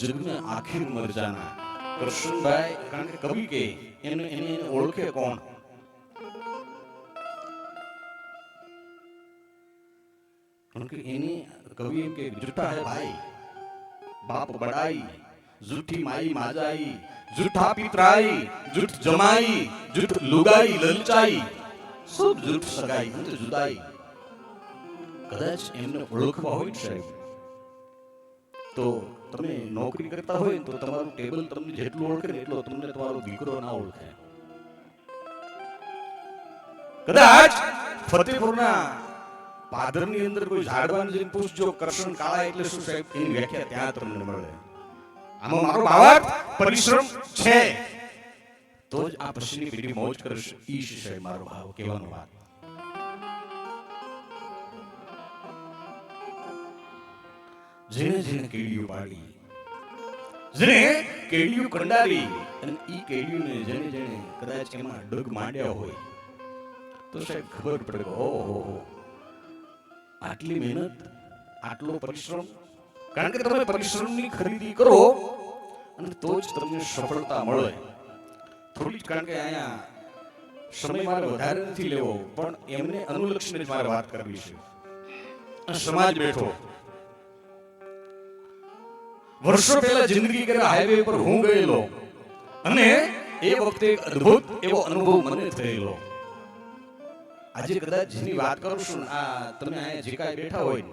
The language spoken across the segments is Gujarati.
જગને આખિર મર જાના. કૃષ્ણભાઈ કારણ કે કવિ કે, એને એને ઓળખે કોણ? કારણ કે એની કવિ એમ કે જૂઠા હે ભાઈ, બાપ બડાઈ જૂઠી માઈ માજાઈ જૂઠા પિતરાઈ જૂઠ જમાઈ જૂઠ લુગાઈ, લલચાઈ, સબ જૂઠ સગાઈ, અંત જુદાઈ. કદાચ એમને ઓળખવા હોય સાહેબ, તો તમે નોકરી કરતા હોય તો તમારું ટેબલ તમને જેટલું ઓળખે ને એટલો તમને તમારો દીકરો ના ઓળખે. કદાચ ફતેપુરના પાદરની અંદર કોઈ ઝાડવાને જઈને પૂછજો કૃષ્ણ કાળા એટલે શું સાહેબ? એની વ્યાખ્યા ત્યાં તમને મળે. આમાં મારો ભાવાર્થ પરિશ્રમ છે. તો જ આ પછીની પેઢી મોજ કરશે ઈ છે મારો ભાવ કહેવાનો વાત. જેને જેને કેડિયું પાડી. જેને કેડીઓ કંડારી અને ઈ કેડીઓને જેને જેને કદાચ એમાં ડગ માંડ્યા હોય, તો સાહેબ ખબર પડે ઓહો આટલી મહેનત, આટલો પરિશ્રમ, કારણ કે તમે પરિશ્રમની ખરીદી કરો અને તો જ તમને સફળતા મળે. થોડી જ કારણ કે અહીંયા સમય મારે વધારે નથી લેવો, પણ એમને અનુલક્ષીને જ મારે વાત કરવી છે. સમાજ બેઠો. વર્ષો પહેલા જિંદગી કર્યા હાઈવે પર હું ગયેલો. અને એ વખતે એક અદ્ભુત એવો અનુભવ મને થયેલો. આજે કદાચ જેની વાત કરું આ તમે અહીંયા જે કાંઈ બેઠા હોય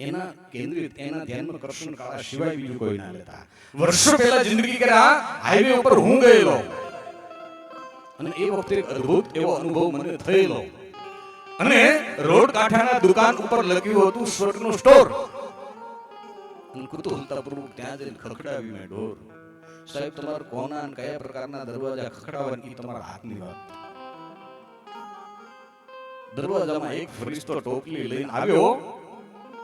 એના કેન્દ્રિત, એના ધ્યાનમાં કૃષ્ણ કાળા સિવાય બીજું કોઈ ના લેતા. વર્ષો પહેલા જિંદગી કર્યા હાઈવે ઉપર હું ગયેલો. અને એ વખતે એક અદ્ભુત એવો અનુભવ મને થયેલો. અને રોડ કાંઠાના દુકાન ઉપર લખ્યું હતું સ્વર્ગનું સ્ટોર. કુતૂહલતાપૂર્વક ત્યાં જઈને ખખડાવી મેં ઢોર. સાહેબ, તમારે કોના અને કયા પ્રકારના દરવાજા ખખડાવવાની તમારા હાથની વાત. દરવાજામાં એક ફરિશ્તો ટોપલી લઈને આવ્યો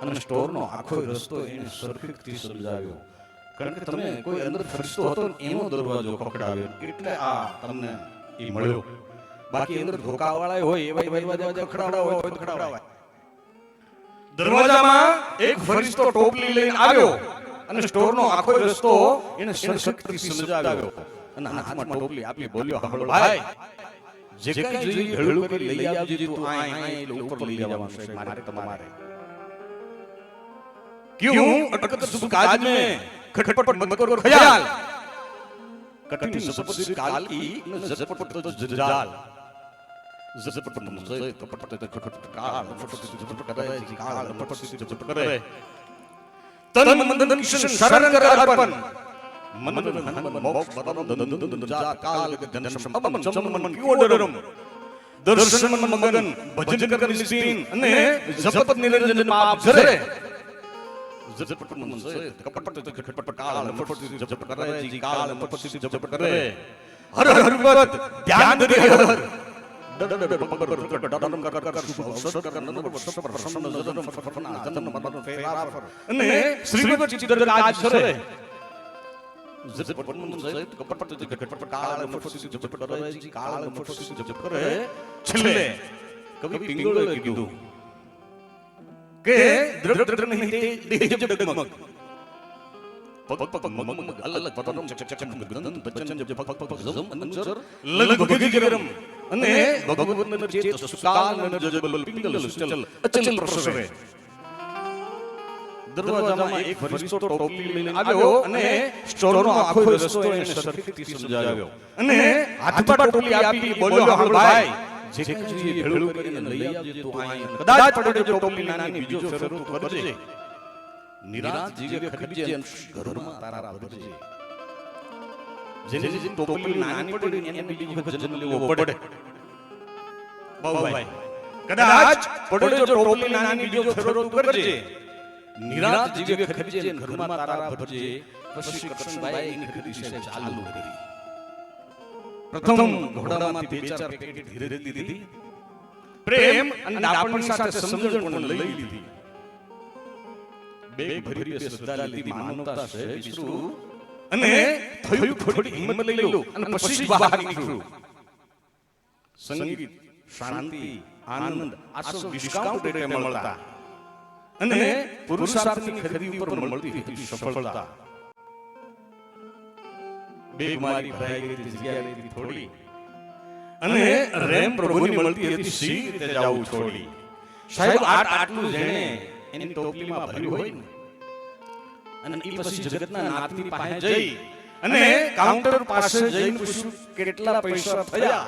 અને સ્ટોરનો આખો રસ્તો એને સરખીથી સમજાવ્યો. કારણ કે તમે કોઈ અંદર ફરિશ્તો હતો એનો દરવાજો ખખડાવ્યો. એટલે આ તમને એ મળ્યો. બાકી અંદર ધોકાવાળા હોય એવા દરવાજા ખખડાવડા હોય તો ખખડાવાય. દરવાજામાં એક ફરિશ્તો ટોપલી લઈને આવ્યો અને સ્ટોરનો આખો રસ્તો એને સશક્તિ સમજાવ્યો અને હાથમાં ટોપલી આપી બોલ્યો હળો ભાઈ જે કઈ જોઈએ હળવું કરી લઈ આવજો તું આ આ ઉપર લઈ જવાનું છે મારે તમારે ક્યું અટકત સુખ કાજ મે ખટપટ મત કરો ખ્યાલ કઠિન સપત કાલ ઈ ઝટપટ તો જજાલ તન મંદન શરણ કર અર્પણ દર્શન મગન ભજન કરવાની સીન અને જપત નિરંજનમાં આપ ધરે જપટ મન સે કપટ કપટ કાળ મપટ જપ કરે જી કાળ મપટ જપ કરે હર હર પદ ધ્યાન દે હર છેલ્લે કવિ પિંગળોએ કીધું કે દ્રઢ દ્રઢ નહીં તે દેહ જબ ડગમગ પગ પગ પગ મગ મગ અલ અલ પતરમ ચક ચક ચક ગદન બચન જબ પગ પગ પગ જમ અંજર લલ ભગી ગરમ અને ભગવાન ચેત ન પિંગલ સુચલ અચલ પ્રસવે દરવાજામાં એક ફરિશ્તો ટોપી લઈને આવ્યો અને સ્ટોરનો આખો રસ્તો એને સરખીથી સમજાવ્યો અને હાથમાં ટોપી આપી બોલ્યો હાલ ભાઈ જે કાંઈ ભેળું કરીને લઈ આવજે તું અહીં. કદાચ પડે જો ટોપી નાની બીજો ફેરો તું કરજે નિરાત જીવે ખડજે ઘરમાં તારા ભરજે જેને જેને ટોપી નાની પડે એને બીજી વખત જન્મ લેવો પડે બાઉભાઈ કદાચ પડે જો ટોપલી નાની બીજો ફેરો તું કરજે. નિરાત જીવે ખરીદજે અને ઘરમાં તારા ભરજે. પછી કૃષ્ણભાઈ એની ખરીદી ચાલુ કરી. પ્રથમ ઘોડામાંથી બે ચાર પેકેટ ધીરે ધીરે દીધી પ્રેમ અને આપણ સાથે સમજણ પણ લઈ લીધી. બે ભરી શ્રદ્ધા લીધી માનવતા છે વિષ્ણુ. અને થયું થોડી હિંમત લઈ લો અને પછી બહાર નીકળ્યું. સંગીત. શાંતિ આનંદ આ સૌ ડિસ્કાઉન્ટ રેટે મળતા. અને પુરુષાર્થની ખરીદી ઉપર મળતી હતી સફળતા. બેગમારી ભરાઈ ગઈ હતી જગ્યા થોડી. અને રેમ પ્રભુની મળતી હતી સી રીતે જાવું છોડી. સાહેબ આટ આટલું જેણે એની ટોપલીમાં ભર્યું હોય ને. અને એ પછી જગતના નાથની પાસે જઈ અને કાઉન્ટર પાસે જઈને પૂછ્યું કેટલા પૈસા થયા?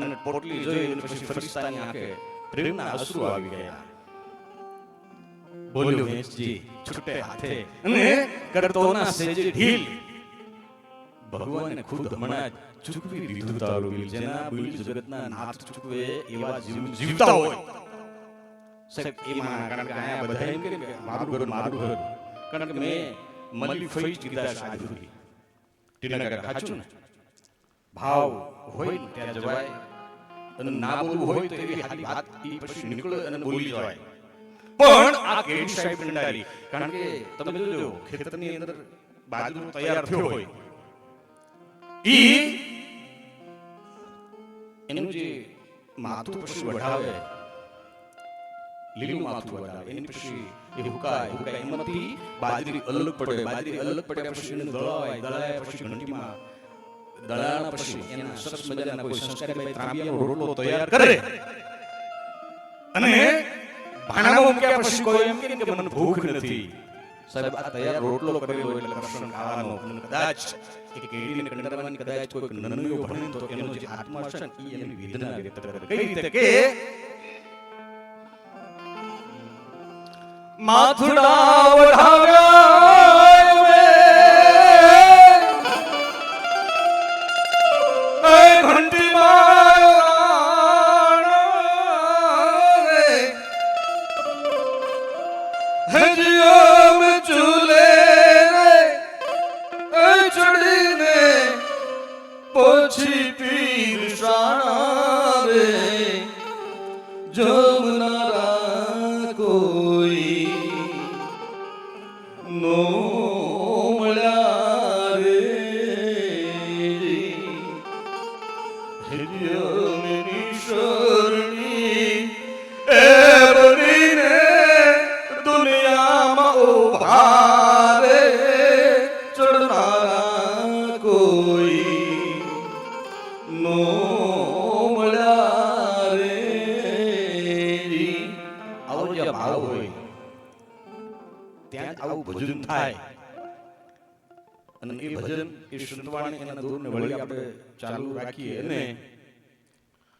અને પોટલી જોઈ અને પછી ફરિશ્તાની આંખે પ્રેમના અશ્રુ આવી ગયા બોલ્યો વેચજી છૂટે હાથે અને કરતોના સેજે ઢીલ ભગવાને ખુદ હમણાં ચૂકવી દીધું તારું બિલ જેના બિલ જગતના નાથ ચૂકવે એવા જીવ જીવતા હોય સાહેબ એમાં કારણ કે આયા બધા એમ કે મારું ઘર મારું ઘર કારણ કે મેં મલી ફઈ જ કીધા સાધુ ટીના કાકા સાચું ને ભાવ હોય ને ત્યાં જવાય અને ના બોલવું હોય તો એવી હારી વાત પછી નીકળે અને બોલી જવાય. પણ આ કેડી સાહેબ કંડારી કારણ કે તમે જોજો ખેતરની અંદર બાજરો તૈયાર થયો હોય. ઈ એનું જે માથું પછી વઢાવે લીલું માથું વઢાવે. એની પછી એ હુકાય હુકાય. એમાંથી બાજરી અલગ પડે. બાજરી અલગ પડ્યા પછી એને દળાવાય. દળાયા પછી ઘંટીમાં દળાણા પછી એના સરસ મજાના કોઈ સંસ્કારી ભાઈ ત્રાંબિયાનો રોટલો તૈયાર કરે. અને ભાણામાં મૂક્યા પછી કોઈ એમ કે મને ભૂખ નથી. સાહેબ આ તૈયાર રોટલો કરેલો એટલે કૃષ્ણ ખાવાનો અને કદાચ એક કેડીને કંડરવાની કદાચ કોઈ નનૈયો ભણે તો એનો જે આત્મા છે ને એ એની વેદના વ્યક્ત કરે. કઈ રીતે કે માથુડા વઢાવ્યા Oh. ભજન થાય અને એ ભજન એ શુદ્ધવાણી એના દૂરને વળી આપણે ચાલુ રાખીએ અને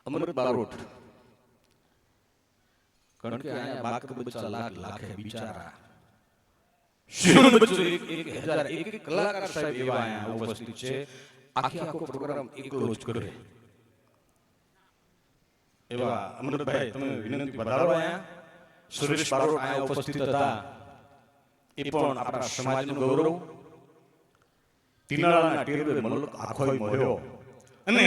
અમૃત બારોટ કારણ કે આયા બાક બચ્ચા લાખ લાખે બિચારા શિવનો બચ્ચો એક એક હજાર એક એક કલાકાર સાહેબ એવા આયા ઉપસ્થિત છે આખી આખો પ્રોગ્રામ એકલો જ કરે એવા અમૃતભાઈ તમે વિનંતી પધારો આયા સુરેશ બારોટ આયા ઉપસ્થિત હતા એ પણ આપણા સમાજનું ગૌરવ તિનાળાના ટેરવે મલક આખોય મોયો અને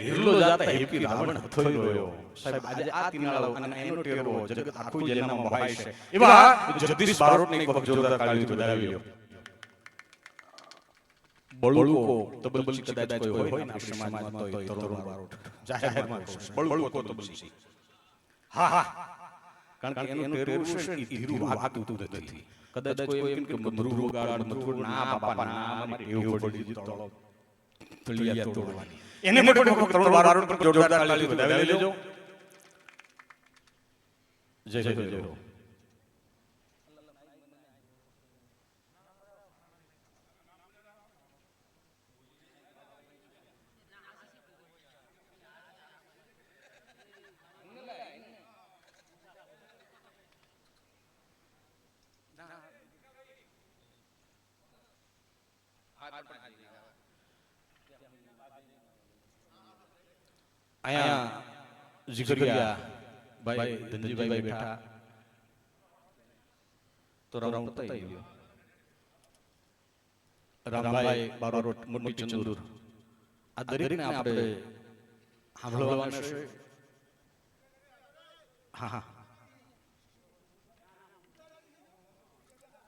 હિરલો જાતા હેપી રાવણ હથોય રોયો સાહેબ આજે આ તિનાળા અને એનો ટેરવો જગત આખું જેનામાં ભાઈ છે એવા જગદીશ બારોટને એક વખત જોરદાર તાળીઓ બજાવી લ્યો બળુકો તબલચી કદાચ કોઈ હોય ને આપણા સમાજમાં તો તરુણ બારોટ જાહેરમાં. બળુકો તબલચી હા હા કારણ કે એનું ટેરવું છે એ ધીરું વાગતું નથી કદાચ કોઈ એમ કે મધુર વગાડ મધુર ના બાપા ના અમારે એવું પડી તળો. તળિયા તોડવાની. એને માટે કોઈ તરુણ બારોટ પર જોરદાર તાળી બજાવી લેજો. જય જય જય અહીંયા જીગરિયા ભાઈ ધનજીભાઈ બેઠા. તો રાઉન્ડ પતાઈ ગયો. રામભાઈ બારોટ મોટી ચંદુર. આ દરેકને આપણે સાંભળવાના છે. હા હા.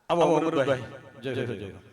આવો અમૃતભાઈ. જય જય જય